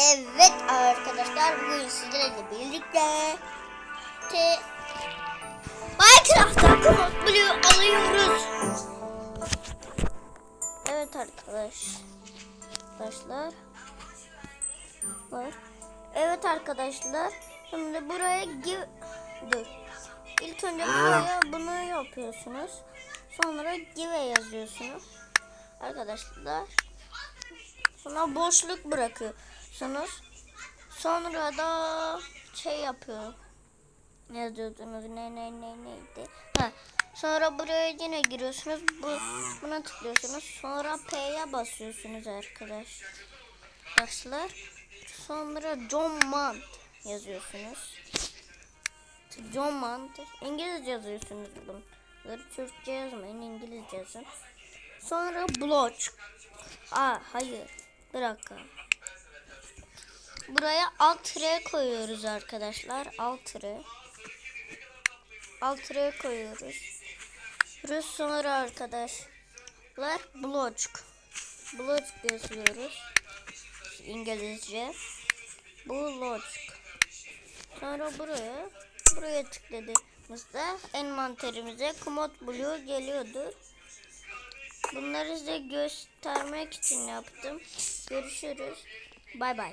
Evet arkadaşlar bugün sizlerle birlikte te Minecraft'ta komut Blue alıyoruz. Evet arkadaş. Arkadaşlar. Var. Evet arkadaşlar. Şimdi buraya give. İlk önce buraya bunu yapıyorsunuz. Sonra give yazıyorsunuz. Arkadaşlar. Sonra boşluk bırakıyorsunuz. Sonra da şey yapıyor. Ne yazıyordunuz? Ne ne ne neydi? Ha. Sonra buraya yine giriyorsunuz. Bu buna tıklıyorsunuz. Sonra P'ye basıyorsunuz arkadaş. Arkadaşlar. Sonra John Mant yazıyorsunuz. John Mant. İngilizce yazıyorsunuz bunları. Türkçe yazmayın. İngilizce yazın. Sonra Bloch. Aa hayır. Bir dakika. Buraya alt re koyuyoruz arkadaşlar. Alt re. Alt re koyuyoruz. Burası sonra arkadaşlar block. Block yazıyoruz. İngilizce. Block. Sonra buraya buraya tıkladığımızda envanterimize Command Blue geliyordur. Bunları size göstermek için yaptım. Görüşürüz. Bay bay.